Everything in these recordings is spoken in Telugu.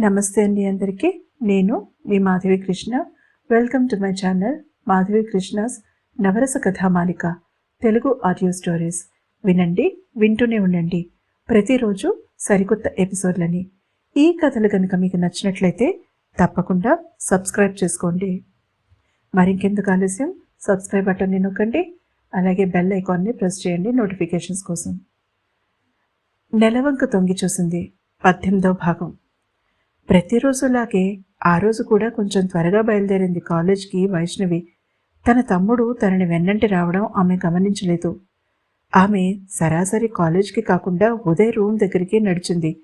నమస్తే అండి అందరికీ. నేను మీ Madhavi Krishna. Welcome to my channel Madhavi Krishna's Navarasa Kathamalika Telugu audio stories వినండి వింటూనే ఉండండి. ప్రతిరోజు సరికొత్త ఎపిసోడ్లని. ఈ కథలు కనుక మీకు నచ్చినట్లయితే తప్పకుండా సబ్స్క్రైబ్ చేసుకోండి. మరింకెందుకు ఆలస్యం? సబ్స్క్రైబ్ బటన్ని నొక్కండి. అలాగే బెల్ ఐకాన్ని ప్రెస్ చేయండి నోటిఫికేషన్స్ కోసం. నెలవంక తొంగి చూసింది పద్దెనిమిదో భాగం. ప్రతిరోజులాగే ఆ రోజు కూడా కొంచెం త్వరగా బయలుదేరింది కాలేజ్కి వైష్ణవి. తన తమ్ముడు తనని వెన్నంటి రావడం ఆమె గమనించలేదు. ఆమె సరాసరి కాలేజ్కి కాకుండా ఉదయ్ రూమ్ దగ్గరికి నడిచింది.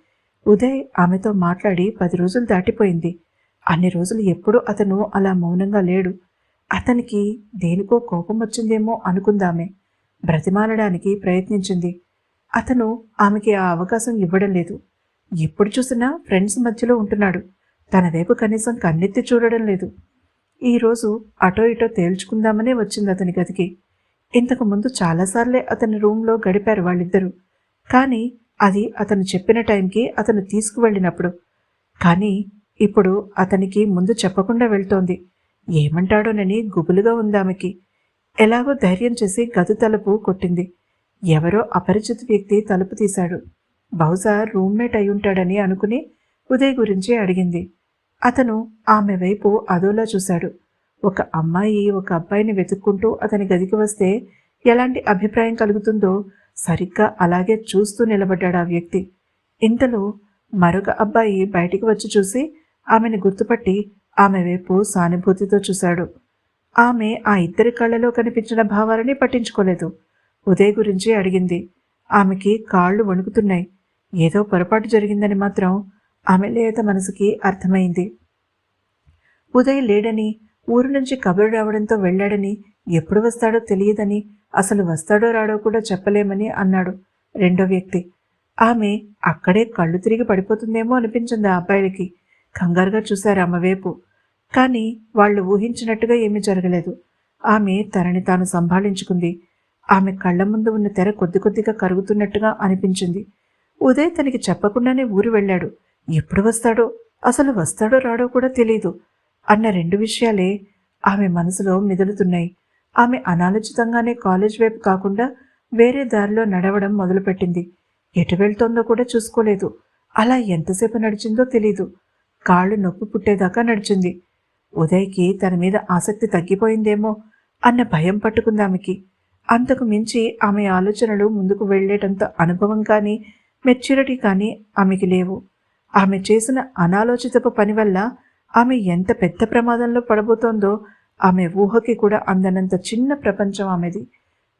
ఉదయ్ ఆమెతో మాట్లాడి పది రోజులు దాటిపోయింది. అన్ని రోజులు ఎప్పుడూ అతను అలా మౌనంగా లేడు. అతనికి దేనికో కోపం వచ్చిందేమో అనుకుందామే. బ్రతిమాలడానికి ప్రయత్నించింది. అతను ఆమెకి ఆ అవకాశం ఇవ్వడం లేదు. ఎప్పుడు చూసినా ఫ్రెండ్స్ మధ్యలో ఉంటున్నాడు. తన వైపు కనీసం కన్నెత్తి చూడడం లేదు. ఈరోజు అటో ఇటో తేల్చుకుందామనే వచ్చింది అతని గదికి. ఇంతకు ముందు చాలాసార్లే అతని రూమ్లో గడిపారు వాళ్ళిద్దరూ. కానీ అది అతను చెప్పిన టైంకి అతను తీసుకువెళ్ళినప్పుడు. కానీ ఇప్పుడు అతనికి ముందు చెప్పకుండా వెళ్తోంది. ఏమంటాడోనని గుబులుగా ఉందామెకి ఎలాగో ధైర్యం చేసి గది తలుపు కొట్టింది. ఎవరో అపరిచిత వ్యక్తి తలుపు తీశాడు. బహుశా రూమ్మేట్ అయి ఉంటాడని అనుకుని ఉదయ్ గురించి అడిగింది. అతను ఆమె వైపు అదోలా చూశాడు. ఒక అమ్మాయి ఒక అబ్బాయిని వెతుక్కుంటూ అతని గదికి వస్తే ఎలాంటి అభిప్రాయం కలుగుతుందో సరిగ్గా అలాగే చూస్తూ నిలబడ్డాడు ఆ వ్యక్తి. ఇంతలో మరొక అబ్బాయి బయటికి వచ్చి చూసి ఆమెను గుర్తుపట్టి ఆమె వైపు సానుభూతితో చూశాడు. ఆమె ఆ ఇద్దరి కళ్ళలో కనిపించిన భావాలని పట్టించుకోలేదు. ఉదయ్ గురించి అడిగింది. ఆమెకి కాళ్ళు వణుకుతున్నాయి. ఏదో పొరపాటు జరిగిందని మాత్రం ఆమె లేత మనసుకి అర్థమైంది. ఉదయ్ లేడని ఊరు నుంచి కబురు రావడంతో వెళ్ళాడని ఎప్పుడు వస్తాడో తెలియదని అసలు వస్తాడో రాడో కూడా చెప్పలేమని అన్నాడు రెండో వ్యక్తి. ఆమె అక్కడే కళ్ళు తిరిగి పడిపోతుందేమో అనిపించింది ఆ అబ్బాయిలకి. కంగారుగా చూశారు ఆమె వైపు. కానీ వాళ్ళు ఊహించినట్టుగా ఏమీ జరగలేదు. ఆమె తనని తాను సంభాళించుకుంది. ఆమె కళ్ళ ముందు ఉన్న తెర కొద్ది కొద్దిగా కరుగుతున్నట్టుగా అనిపించింది. ఉదయ్ తనకి చెప్పకుండానే ఊరు వెళ్ళాడు. ఎప్పుడు వస్తాడో అసలు వస్తాడో రాడో కూడా తెలియదు అన్న రెండు విషయాలే ఆమె మనసులో మిదులుతున్నాయి. ఆమె అనాలోచితంగానే కాలేజ్ వైపు కాకుండా వేరే దారిలో నడవడం మొదలుపెట్టింది. ఎటు వెళ్తోందో కూడా చూసుకోలేదు. అలా ఎంతసేపు నడిచిందో తెలీదు. కాళ్ళు నొప్పి పుట్టేదాకా నడిచింది. ఉదయ్కి తన మీద ఆసక్తి తగ్గిపోయిందేమో అన్న భయం పట్టుకుంది ఆమెకి. అంతకు మించి ఆమె ఆలోచనలు ముందుకు వెళ్ళేటంత అనుభవం కానీ మెచ్యూరిటీ కానీ ఆమెకి లేవు. ఆమె చేసిన అనాలోచితపు పని వల్ల ఆమె ఎంత పెద్ద ప్రమాదంలో పడబోతోందో ఆమె ఊహకి కూడా అందనంత చిన్న ప్రపంచం ఆమెది.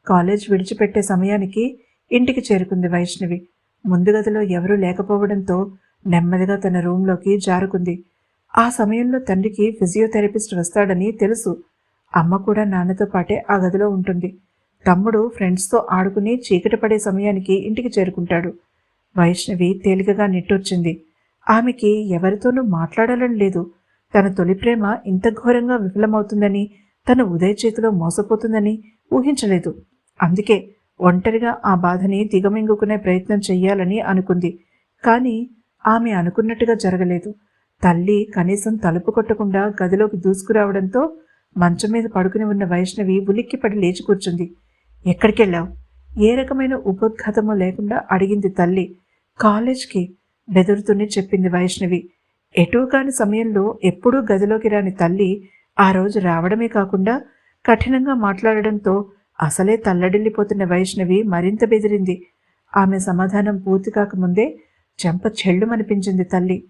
కాలేజ్ విడిచిపెట్టే సమయానికి ఇంటికి చేరుకుంది వైష్ణవి. ముందు గదిలో ఎవరూ లేకపోవడంతో నెమ్మదిగా తన రూంలోకి జారుకుంది. ఆ సమయంలో తండ్రికి ఫిజియోథెరపిస్ట్ వస్తాడని తెలుసు. అమ్మ కూడా నాన్నతో పాటే ఆ గదిలో ఉంటుంది. తమ్ముడు ఫ్రెండ్స్తో ఆడుకుని చీకటి పడే సమయానికి ఇంటికి చేరుకుంటాడు. వైష్ణవి తేలికగా నిట్టూర్చింది. ఆమెకి ఎవరితోనూ మాట్లాడాలని లేదు. తన తొలి ప్రేమ ఇంత ఘోరంగా విఫలమవుతుందని తన ఉదయ చేతిలో మోసపోతుందని ఊహించలేదు. అందుకే ఒంటరిగా ఆ బాధని దిగమింగుకునే ప్రయత్నం చెయ్యాలని అనుకుంది. కానీ ఆమె అనుకున్నట్టుగా జరగలేదు. తల్లి కనీసం తలుపు కొట్టకుండా గదిలోకి దూసుకురావడంతో మంచం మీద పడుకుని ఉన్న వైష్ణవి ఉలిక్కిపడి లేచి కూర్చుంది. ఎక్కడికెళ్ళావు? ఏ రకమైన ఉపోద్ఘాతమో లేకుండా అడిగింది తల్లి. కాలేజ్కి బెదురుతూనే చెప్పింది వైష్ణవి. ఎటూ కాని సమయంలో ఎప్పుడూ గదిలోకి రాని తల్లి ఆ రోజు రావడమే కాకుండా కఠినంగా మాట్లాడడంతో అసలే తల్లడిల్లిపోతున్న వైష్ణవి మరింత బెదిరింది. ఆమె సమాధానం పూర్తి కాకముందే చెంప చెళ్ళుమనిపించింది తల్లి.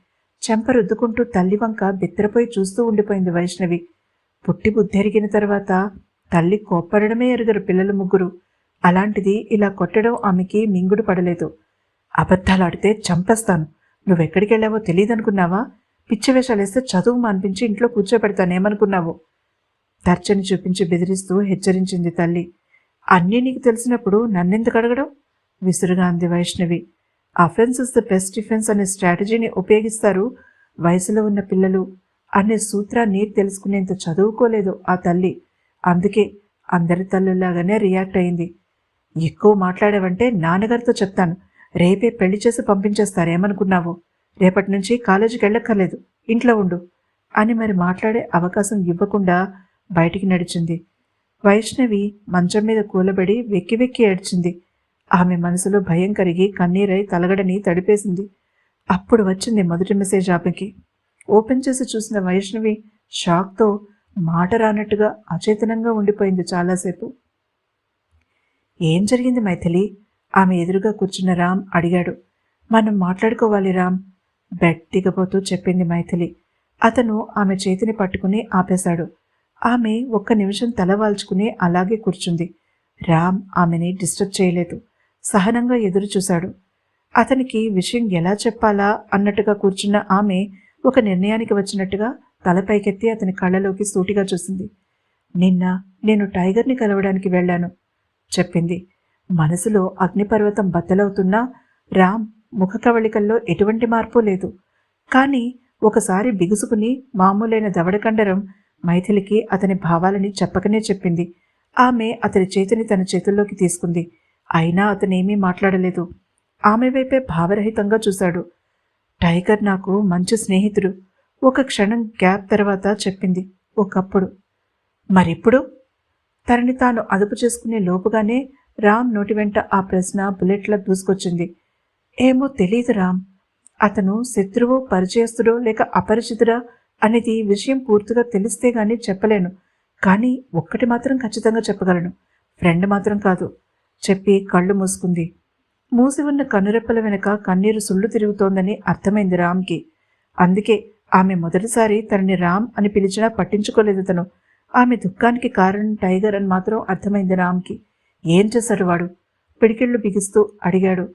చెంప రుద్దుకుంటూ తల్లి వంక బిత్తరపోయి చూస్తూ ఉండిపోయింది వైష్ణవి. పుట్టి బుద్ధెరిగిన తర్వాత తల్లి కోప్పడమే ఎరుగరు పిల్లలు ముగ్గురు. అలాంటిది ఇలా కొట్టడం ఆమెకి మింగుడు పడలేదు. అబద్ధాలాడితే చంపేస్తాను. నువ్వెక్కడికి వెళ్ళావో తెలియదనుకున్నావా పిచ్చి వేషాలేస్తే చదువు మాన్పించి ఇంట్లో కూర్చోబెడతానేమనుకున్నావు తర్చని చూపించి బెదిరిస్తూ హెచ్చరించింది తల్లి. అన్నీ నీకు తెలిసినప్పుడు నన్నెందుకు అడగడం? విసురుగా అంది Vaishnavi. Offence is the best defence అనే స్ట్రాటజీని ఉపయోగిస్తారు వయసులో ఉన్న పిల్లలు అనే సూత్రాన్ని తెలుసుకునేంత చదువుకోలేదు ఆ తల్లి. అందుకే అందరి తల్లులాగానే రియాక్ట్ అయింది. ఎక్కువ మాట్లాడావంటే నాన్నగారితో చెప్తాను. రేపే పెళ్ళి చేసి పంపించేస్తారేమనుకున్నావు రేపటి నుంచి కాలేజీకి వెళ్ళక్కర్లేదు ఇంట్లో ఉండు అని మరి మాట్లాడే అవకాశం ఇవ్వకుండా బయటికి నడిచింది. వైష్ణవి మంచం మీద కూలబడి వెక్కి వెక్కి ఏడ్చింది. ఆమె మనసులో భయం కరిగి కన్నీరై తలగడని తడిపేసింది. అప్పుడు వచ్చింది మొదటి మెసేజ్ ఆమెకి. ఓపెన్ చేసి చూసిన వైష్ణవి షాక్తో మాట రానట్టుగా అచేతనంగా ఉండిపోయింది చాలాసేపు. ఏం జరిగింది మైథిలి? ఆమె ఎదురుగా కూర్చున్న రామ్ అడిగాడు. మనం మాట్లాడుకోవాలి రామ్ బెడ్ దిగబోతూ చెప్పింది మైథిలి. అతను ఆమె చేతిని పట్టుకుని ఆపేశాడు. ఆమె ఒక్క నిమిషం తలవాల్చుకుని అలాగే కూర్చుంది. రామ్ ఆమెని డిస్టర్బ్ చేయలేదు. సహనంగా ఎదురు చూశాడు. అతనికి విషయం ఎలా చెప్పాలా అన్నట్టుగా కూర్చున్న ఆమె ఒక నిర్ణయానికి వచ్చినట్టుగా తలపైకెత్తి అతని కళ్ళలోకి సూటిగా చూసింది. నిన్న నేను టైగర్ని కలవడానికి వెళ్ళాను చెప్పింది. మనసులో అగ్నిపర్వతం బద్దలవుతున్నా రామ్ ముఖ కవళికల్లో ఎటువంటి మార్పు లేదు. కానీ ఒకసారి బిగుసుకుని మామూలైన దవడకండరం మైథిలికి అతని భావాలని చెప్పకనే చెప్పింది. ఆమె అతని చేతిని తన చేతుల్లోకి తీసుకుంది. అయినా అతనేమీ మాట్లాడలేదు. ఆమె వైపే భావరహితంగా చూశాడు. టైగర్ నాకు మంచి స్నేహితుడు. ఒక క్షణం గ్యాప్ తర్వాత చెప్పింది. ఒకప్పుడు. మరిప్పుడు? తనని తాను అదుపు చేసుకునే లోపుగానే రామ్ నోటి వెంట ఆ ప్రశ్న బుల్లెట్లా దూసుకొచ్చింది. ఏమో తెలియదు రామ్. అతను శత్రువు పరిచయస్తుడో లేక అపరిచితుడా అనేది విషయం పూర్తిగా తెలిస్తే గానీ చెప్పలేను. కానీ ఒక్కటి మాత్రం ఖచ్చితంగా చెప్పగలను. ఫ్రెండ్ మాత్రం కాదు. చెప్పి కళ్ళు మూసుకుంది. మూసి ఉన్న కన్నురెప్పల వెనుక కన్నీరు సుళ్ళు తిరుగుతోందని అర్థమైంది రామ్కి. అందుకే ఆమె మొదటిసారి తనని రామ్ అని పిలిచినా పట్టించుకోలేదు తను. ఆమె దుఃఖానికి కారణం టైగర్ అని మాత్రం అర్థమైంది రామ్కి. ఏం చేశాడు వాడు? పిడికిళ్ళు బిగిస్తూ అడిగాడు.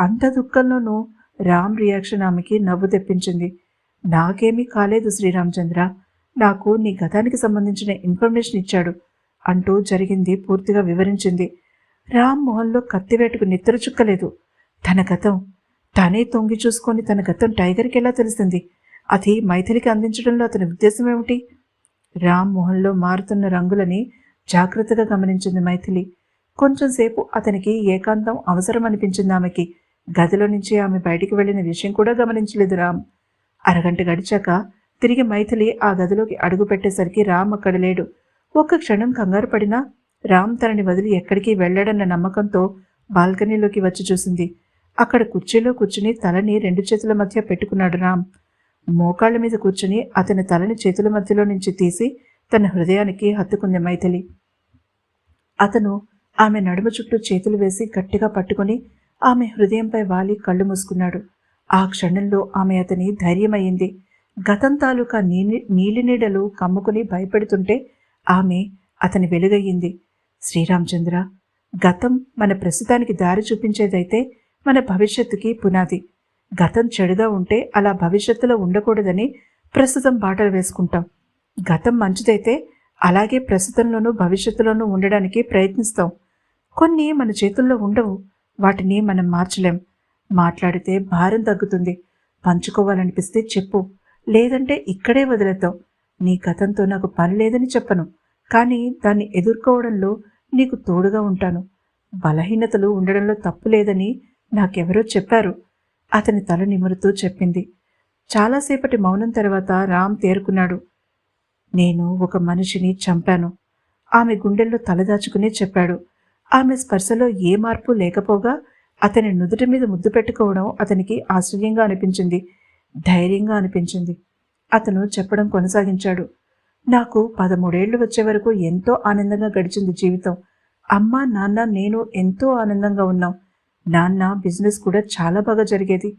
అంత దుఃఖంలోనూ రామ్ రియాక్షన్ ఆమెకి నవ్వు తెప్పించింది. నాకేమీ కాలేదు శ్రీరామచంద్ర. నాకు నీ గతానికి సంబంధించిన ఇన్ఫర్మేషన్ ఇచ్చాడు అంటూ జరిగింది పూర్తిగా వివరించింది. రామ్ మొహంలో కత్తివేటుకు నిద్ర చుక్కలేదు. తన గతం తనే తొంగి చూసుకొని తన గతం టైగర్కి ఎలా తెలిసింది అది మైథిలికి అందించడంలో అతని ఉద్దేశం ఏమిటి? రామ్ మొహంలో మారుతున్న రంగులని జాగ్రత్తగా గమనించింది మైథిలి. కొంచెంసేపు అతనికి ఏకాంతం అవసరం అనిపించింది ఆమెకి. గదిలో నుంచి ఆమె బయటికి వెళ్ళిన విషయం కూడా గమనించలేదు రామ్. అరగంట గడిచాక తిరిగి మైథిలి ఆ గదిలోకి అడుగు పెట్టేసరికి రామ్ అక్కడ లేడు. ఒక్క క్షణం కంగారు పడినా రామ్ తనని వదిలి ఎక్కడికి వెళ్ళాడన్న నమ్మకంతో బాల్కనీలోకి వచ్చి చూసింది. అక్కడ కుర్చీలో కూర్చుని తలని రెండు చేతుల మధ్య పెట్టుకున్నాడు రామ్. మోకాళ్ళ మీద కూర్చుని అతని తలని చేతుల మధ్యలో నుంచి తీసి తన హృదయానికి హత్తుకుంది మైథిలి. అతను ఆమె నడుమ చుట్టూ చేతులు వేసి గట్టిగా పట్టుకుని ఆమె హృదయంపై వాలి కళ్ళు మూసుకున్నాడు. ఆ క్షణంలో ఆమె అతని ధైర్యమయ్యింది. గతం తాలూకా నీలి నీలినీడలు కమ్ముకుని భయపెడుతుంటే ఆమె అతని వెలుగయ్యింది. శ్రీరామచంద్ర గతం మన ప్రస్తుతానికి దారి చూపించేదైతే మన భవిష్యత్తుకి పునాది. గతం చెడుగా ఉంటే అలా భవిష్యత్తులో ఉండకూడదని ప్రస్తుతం బాటలు వేసుకుంటాం. గతం మంచిదైతే అలాగే ప్రస్తుతంలోనూ భవిష్యత్తులోనూ ఉండడానికి ప్రయత్నిస్తాం. కొన్ని మన చేతుల్లో ఉండవు. వాటిని మనం మార్చలేం. మాట్లాడితే భారం తగ్గుతుంది. పంచుకోవాలనిపిస్తే చెప్పు. లేదంటే ఇక్కడే వదిలేద్దాం. నీ గతంతో నాకు పని లేదని చెప్పను. కానీ దాన్ని ఎదుర్కోవడంలో నీకు తోడుగా ఉంటాను. బలహీనతలు ఉండడంలో తప్పు లేదని నాకెవరో చెప్పారు. అతని తల నిమురుతూ చెప్పింది. చాలాసేపటి మౌనం తర్వాత రామ్ తేరుకున్నాడు. నేను ఒక మనిషిని చంపాను. ఆమె గుండెల్లో తలదాచుకునే చెప్పాడు. ఆమె స్పర్శలో ఏ మార్పు లేకపోగా అతని నుదుటి మీద ముద్దు పెట్టుకోవడం అతనికి ఆశ్చర్యంగా అనిపించింది ధైర్యంగా అనిపించింది. అతను చెప్పడం కొనసాగించాడు. నాకు పదమూడేళ్ళు వచ్చే వరకు ఎంతో ఆనందంగా గడిచింది జీవితం. అమ్మ నాన్న నేను ఎంతో ఆనందంగా ఉన్నాం. నాన్న బిజినెస్ కూడా చాలా బాగా జరిగేది.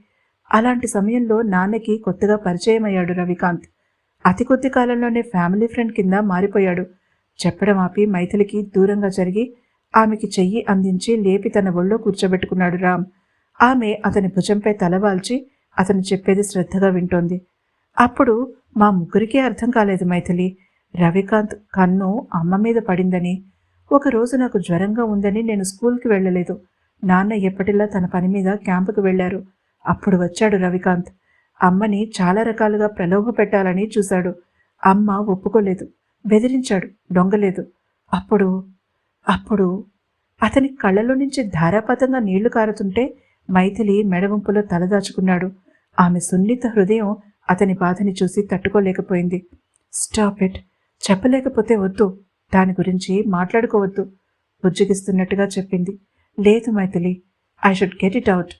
అలాంటి సమయంలో నాన్నకి కొత్తగా పరిచయం అయ్యాడు రవికాంత్. అతి కొద్ది కాలంలోనే ఫ్యామిలీ ఫ్రెండ్ కింద మారిపోయాడు. చెప్పడం ఆపి మైథిలికి దూరంగా జరిగి ఆమెకి చెయ్యి అందించి లేపి తన ఒళ్ళో కూర్చోబెట్టుకున్నాడు రామ్. ఆమె అతని భుజంపై తలవాల్చి అతను చెప్పేది శ్రద్ధగా వింటోంది. అప్పుడు మా ముగ్గురికే అర్థం కాలేదు మైథిలి. రవికాంత్ కన్ను అమ్మ మీద పడిందని ఒకరోజు నాకు జ్వరంగా ఉందని నేను స్కూల్కి వెళ్ళలేదు. నాన్న ఎప్పటిలా తన పని మీద క్యాంపుకు వెళ్ళారు. అప్పుడు వచ్చాడు రవికాంత్. అమ్మని చాలా రకాలుగా ప్రలోభ పెట్టాలని చూశాడు. అమ్మ ఒప్పుకోలేదు. బెదిరించాడు. దొంగలేదు. అప్పుడు అప్పుడు అతని కళ్ళలో నుంచి ధారాపాతంగా నీళ్ళు కారుతుంటే మైథిలి మెడవంపులో తలదాచుకున్నాడు ఆమె సున్నిత హృదయం అతని బాధని చూసి తట్టుకోలేకపోయింది. Stop it. చెప్పలేకపోతే వద్దు. దాని గురించి మాట్లాడుకోవద్దు బుజ్జగిస్తున్నట్టుగా చెప్పింది. లేదు Maithili. I should get it out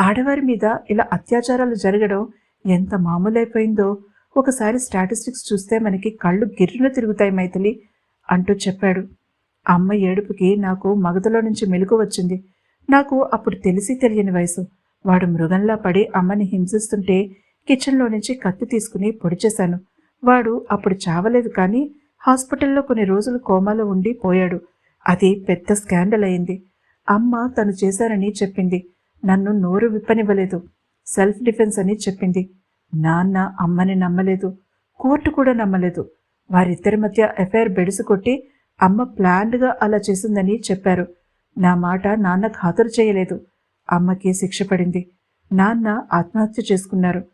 ఆడవారి మీద ఇలా అత్యాచారాలు జరగడం ఎంత మామూలైపోయిందో. ఒకసారి స్టాటిస్టిక్స్ చూస్తే మనకి కళ్ళు గిర్రున తిరుగుతాయి మైథిలి అంటూ చెప్పాడు. అమ్మ ఏడుపుకి నాకు మగధలో నుంచి మెలకు వచ్చింది. నాకు అప్పుడు తెలిసి తెలియని వయసు. వాడు మృగంలా పడి అమ్మని హింసిస్తుంటే కిచెన్లో నుంచి కత్తి తీసుకుని పొడిచేశాను వాడు అప్పుడు చావలేదు కానీ హాస్పిటల్లో కొన్ని రోజులు కోమాలో ఉండి పోయాడు. అది పెద్ద స్కాండల్ అయింది. అమ్మ తను చేశారని చెప్పింది. నన్ను నోరు విప్పనివ్వలేదు. సెల్ఫ్ డిఫెన్స్ అని చెప్పింది. నాన్న అమ్మని నమ్మలేదు. కోర్టు కూడా నమ్మలేదు. వారిద్దరి మధ్య ఎఫ్ఐఆర్ బెడుసు కొట్టి అమ్మ ప్లాన్డ్గా అలా చేసిందని చెప్పారు. నా మాట నాన్న ఖాతరు చేయలేదు. అమ్మకి శిక్ష పడింది. నాన్న ఆత్మహత్య చేసుకున్నారు.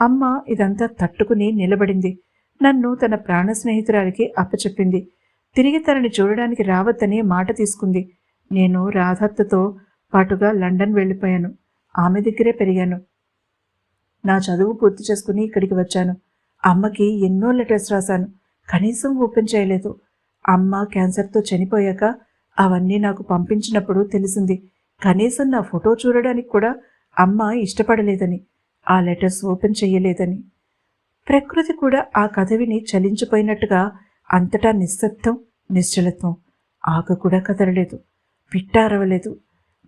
అమ్మ ఇదంతా తట్టుకుని నిలబడింది. నన్ను తన ప్రాణ స్నేహితురాలికి అప్పచెప్పింది. తిరిగి తనని చూడడానికి రావద్దని మాట తీసుకుంది. నేను రాధత్తతో పాటుగా లండన్ వెళ్ళిపోయాను. ఆమె దగ్గరే పెరిగాను. నా చదువు పూర్తి చేసుకుని ఇక్కడికి వచ్చాను. అమ్మకి ఎన్నో లెటర్స్ రాశాను. కనీసం ఓపెన్ చేయలేదు. అమ్మ క్యాన్సర్తో చనిపోయాక అవన్నీ నాకు పంపించినప్పుడు తెలిసింది. కనీసం నా ఫోటో చూడడానికి కూడా అమ్మ ఇష్టపడలేదని ఆ లెటర్స్ ఓపెన్ చేయలేదని ప్రకృతి కూడా ఆ కథ విని చలించిపోయినట్టుగా అంతటా నిశ్శబ్దం నిశ్చలత్వం. ఆకు కూడా కదలలేదు పిట్టారవలేదు.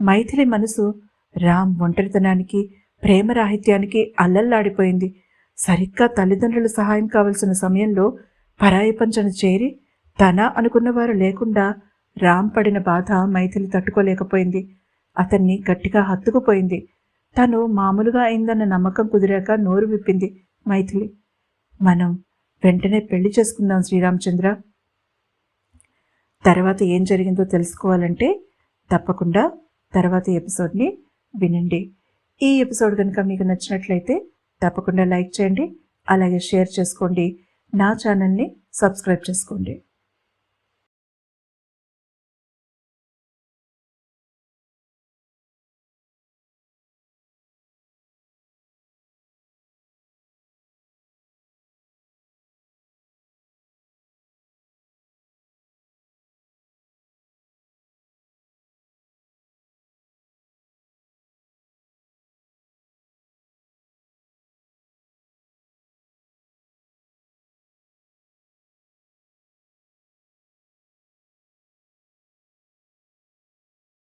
మైథిలి మనసు రామ్ ఒంటరితనానికి ప్రేమరాహిత్యానికి అల్లల్లాడిపోయింది. సరిగ్గా తల్లిదండ్రుల సహాయం కావలసిన సమయంలో పరాయపంచన చేరి తన అనుకున్నవారు లేకుండా రామ్ పడిన బాధ మైథిలి తట్టుకోలేకపోయింది. అతన్ని గట్టిగా హత్తుకుపోయింది. తను మామూలుగా అయిందన్న నమ్మకం కుదిరాక నోరు విప్పింది మైథిలి. మనం వెంటనే పెళ్ళి చేసుకుందాం శ్రీరామచంద్ర. తర్వాత ఏం జరిగిందో తెలుసుకోవాలంటే తప్పకుండా తర్వాత ఎపిసోడ్ని వినండి. ఈ ఎపిసోడ్ కనుక మీకు నచ్చినట్లయితే తప్పకుండా లైక్ చేయండి అలాగే షేర్ చేసుకోండి. నా ఛానల్ని సబ్స్క్రైబ్ చేసుకోండి.